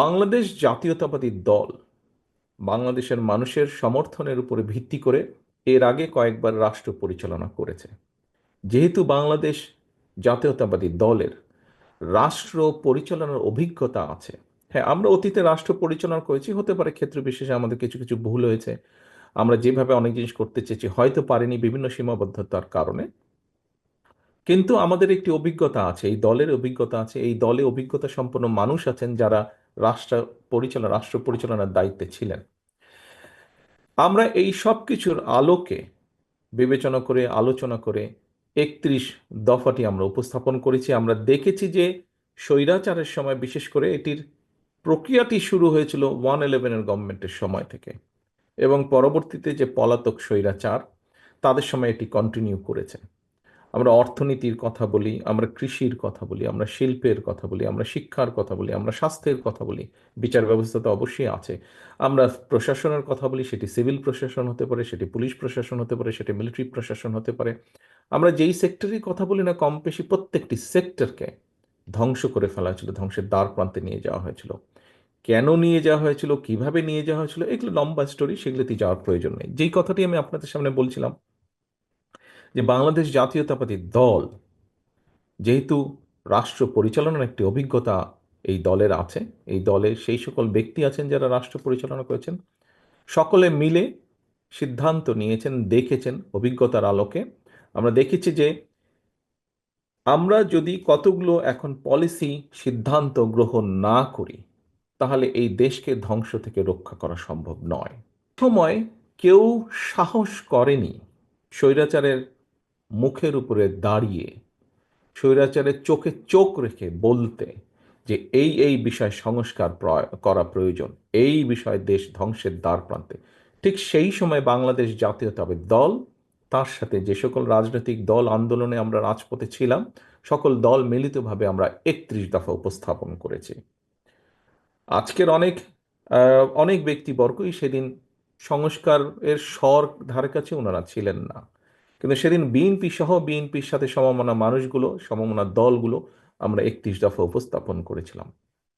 বাংলাদেশ জাতীয়তাবাদী দল বাংলাদেশের মানুষের সমর্থনের উপরে ভিত্তি করে এর আগে কয়েকবার রাষ্ট্র পরিচালনা করেছে। যেহেতু বাংলাদেশ জাতীয়তাবাদী দলের রাষ্ট্র পরিচালনার অভিজ্ঞতা আছে হ্যাঁ আমরা অতীতে রাষ্ট্র পরিচালনা করেছি, হতে পারে ক্ষেত্র বিশেষে আমাদের কিছু কিছু ভুল হয়েছে, আমরা যেভাবে অনেক জিনিস করতে চেয়েছি, হয়তো পারিনি বিভিন্ন সীমাবদ্ধতার কারণে। কিন্তু আমাদের একটি অভিজ্ঞতা আছে, এই দলের অভিজ্ঞতা আছে, এই দলে অভিজ্ঞতা সম্পন্ন মানুষ আছেন যারা রাষ্ট্র পরিচালনা, রাষ্ট্র পরিচালনার দায়িত্বে ছিলেন। আমরা এই সব কিছুর আলোকে বিবেচনা করে, আলোচনা করে একত্রিশ দফাটি আমরা উপস্থাপন করেছি। আমরা দেখেছি যে স্বৈরাচারের সময়, বিশেষ করে এটির প্রক্রিয়াটি শুরু হয়েছিল ওয়ান ইলেভেনের গভর্নমেন্টের সময় থেকে এবং পরবর্তীতে যে পলাতক স্বৈরাচার, তাদের সময় এটি কন্টিনিউ করেছে। আমরা অর্থনীতির কথা বলি, আমরা কৃষির কথা বলি, আমরা শিল্পের কথা বলি, আমরা শিক্ষার কথা বলি, আমরা স্বাস্থ্যের কথা বলি, বিচার ব্যবস্থা তো অবশ্যই আছে। আমরা প্রশাসনের কথা বলি, সেটি সিভিল প্রশাসন হতে পারে, সেটি পুলিশ প্রশাসন হতে পারে, সেটি মিলিটারি প্রশাসন হতে পারে। আমরা যেই সেক্টরের কথা বলি না কম বেশি, প্রত্যেকটি সেক্টরকে ধ্বংস করে ফেলা হয়েছিল, ধ্বংসের দ্বার প্রান্তে নিয়ে যাওয়া হয়েছিল। কেন নিয়ে যাওয়া হয়েছিল, কীভাবে নিয়ে যাওয়া হয়েছিল, এগুলো লম্বা স্টোরি সেগুলোতে যাওয়ার প্রয়োজন নেই। যেই কথাটি আমি আপনাদের সামনে বলছিলাম যে বাংলাদেশ জাতীয়তাবাদী দল যেহেতু রাষ্ট্র পরিচালনার একটি অভিজ্ঞতা এই দলের আছে, এই দলে সেই সকল ব্যক্তি আছেন যারা রাষ্ট্র পরিচালনা করেছেন, সকলে মিলে সিদ্ধান্ত নিয়েছেন, দেখেছেন অভিজ্ঞতার আলোকে। আমরা দেখেছি যে আমরা যদি কতগুলো এখন পলিসি সিদ্ধান্ত গ্রহণ না করি, তাহলে এই দেশকে ধ্বংস থেকে রক্ষা করা সম্ভব নয়। সময় কেউ সাহস করেনি স্বৈরাচারের মুখের উপরে দাঁড়িয়ে স্বৈরাচারের চোখে চোখ রেখে বলতে যে এই এই বিষয় সংস্কার করা প্রয়োজন, এই বিষয় দেশ ধ্বংসের দ্বার প্রান্তে। ঠিক সেই সময় বাংলাদেশ জাতীয়তাবাদী দল, তার সাথে যে সকল রাজনৈতিক দল আন্দোলনে আমরা রাজপথে ছিলাম, সকল দল মিলিতভাবে আমরা একত্রিশ দফা উপস্থাপন করেছি। আজকের অনেক অনেক ব্যক্তিবর্গই সেদিন সংস্কারের স্বর ধারে কাছে ওনারা ছিলেন না। কিন্তু সেদিন বিএনপি সহ বিএনপির সাথে সমমনা মানুষগুলো, সমমনা দলগুলো আমরা একত্রিশ দফা উপস্থাপন করেছিলাম।